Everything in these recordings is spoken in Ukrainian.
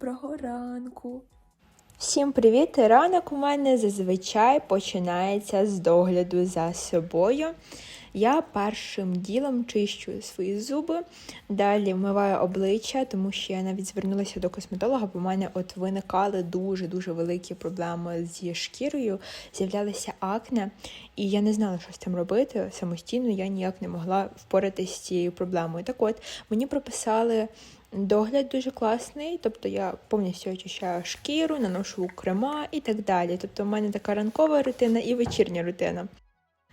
Доброго ранку. Всім привіт! Ранок у мене зазвичай починається з догляду за собою. Я першим ділом чищу свої зуби, далі вмиваю обличчя, тому що я навіть звернулася до косметолога, бо в мене от виникали дуже-дуже великі проблеми зі шкірою, з'являлися акне, і я не знала, що з цим робити. Самостійно я ніяк не могла впоратися з цією проблемою. Так от, мені прописали догляд дуже класний, тобто я повністю очищаю шкіру, наношу крема і так далі. Тобто, в мене така ранкова рутина і вечірня рутина.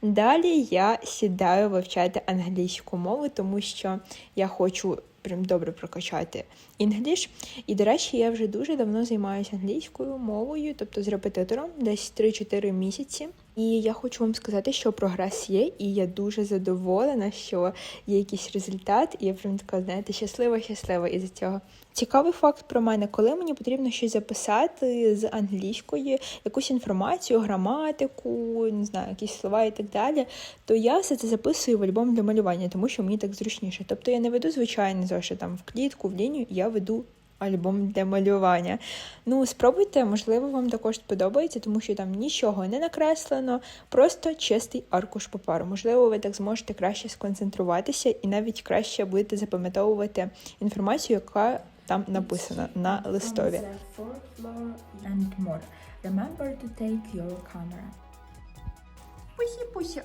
Далі я сідаю вивчати англійську мову, тому що я хочу прям добре прокачати інгліш. І, до речі, я вже дуже давно займаюся англійською мовою, тобто з репетитором, десь 3-4 місяці. І я хочу вам сказати, що прогрес є, і я дуже задоволена, що є якийсь результат, і я прям така, знаєте, щаслива, щаслива із цього. Цікавий факт про мене, коли мені потрібно щось записати з англійської, якусь інформацію, граматику, не знаю, якісь слова і так далі, то я все це записую в альбом для малювання, тому що мені так зручніше. Тобто я не веду зошит там в клітку, в лінію, я веду альбом для малювання. Ну, спробуйте, можливо, вам також сподобається, тому що там нічого не накреслено, просто чистий аркуш паперу. Можливо, ви так зможете краще сконцентруватися і навіть краще будете запам'ятовувати інформацію, яка там написана на листові. Remember to take your camera. Пусі,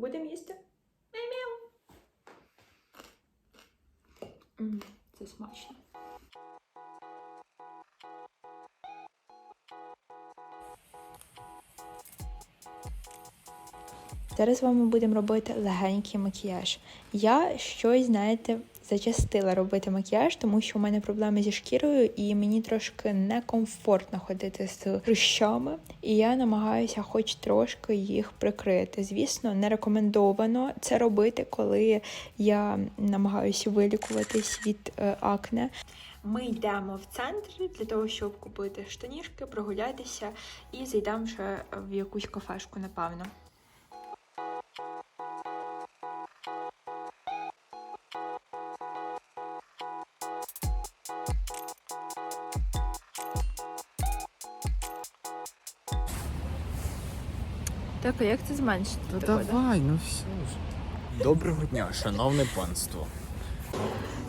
Будемо їсти? Мяу-мяу. Це смачно. Зараз з вами будемо робити легенький макіяж. Я щось, знаєте, зачастила робити макіяж, тому що у мене проблеми зі шкірою, і мені трошки некомфортно ходити з прищами. І я намагаюся хоч трошки їх прикрити. Звісно, не рекомендовано це робити, коли я намагаюся вилікуватись від е, акне. Ми йдемо в центр для того, щоб купити штанішки, прогулятися і зайдемо ще в якусь кафешку, напевно. Так, а як це зменшити? Та давай, ну все ж. Доброго дня, шановне панство.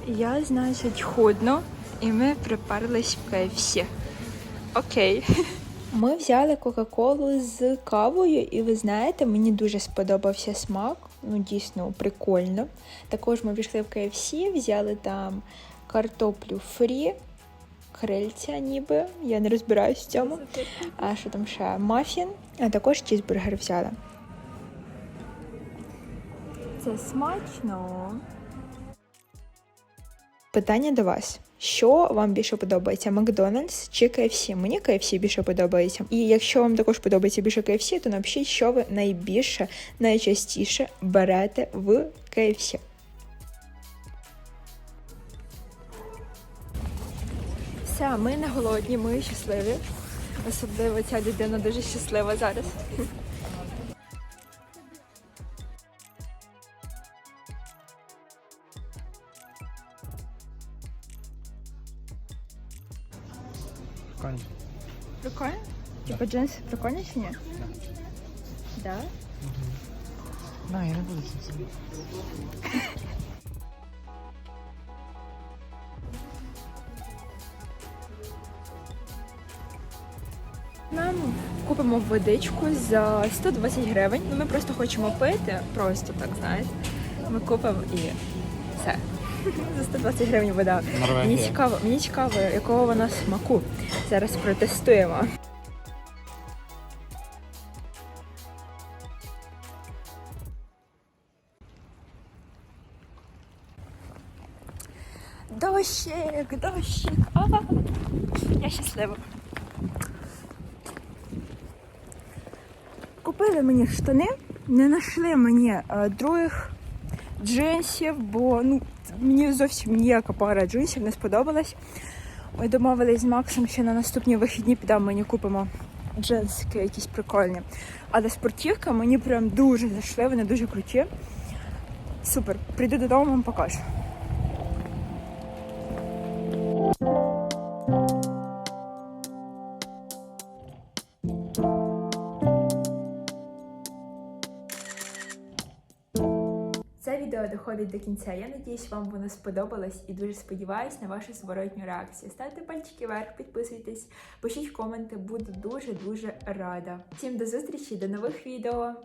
Я, значить, худну, і ми приперлись в KFC. Окей. Ми взяли Кока-Колу з кавою, і ви знаєте, мені дуже сподобався смак. Ну, дійсно прикольно. Також ми пішли в KFC, взяли там картоплю фрі, крильця ніби. Я не розбираюсь в цьому. А що там ще? Мафін, а також чізбургер взяли. Це смачно. Питання до вас. Що вам більше подобається? Макдональдс чи KFC? Мені KFC більше подобається. І якщо вам також подобається більше KFC, то напишіть, що ви найбільше, найчастіше берете в KFC. Все, ми не голодні, ми щасливі. Особливо ця людина дуже щаслива зараз. Конь. Прикольно? Типа джинси прикольні чи ні? Да. На, я не буду цим Нам купимо водичку за 120 гривень. Ну, ми просто хочемо пити, просто так, знаєте. Ми купимо і все. За 120 гривень вода. Мені цікаво, мені цікаво, якого вона смаку. Зараз протестуємо. Дощик, дощик. А, я щаслива. Купили мені штани, не знайшли мені е, других джинсів, бо ну, мені зовсім ніяка пара джинсів не сподобалась. Ми домовились з Максом, що на наступні вихідні підемо мені купимо джинсики якісь прикольні. Але спортівки мені прям дуже зайшли, вони дуже круті. Супер. Прийду додому, вам покажу. Відео доходить до кінця. Я надіюсь, вам воно сподобалось і дуже сподіваюсь на вашу зворотню реакцію. Ставте пальчики вверх, підписуйтесь, пишіть коменти, буду дуже дуже рада. Всім до зустрічі, до нових відео.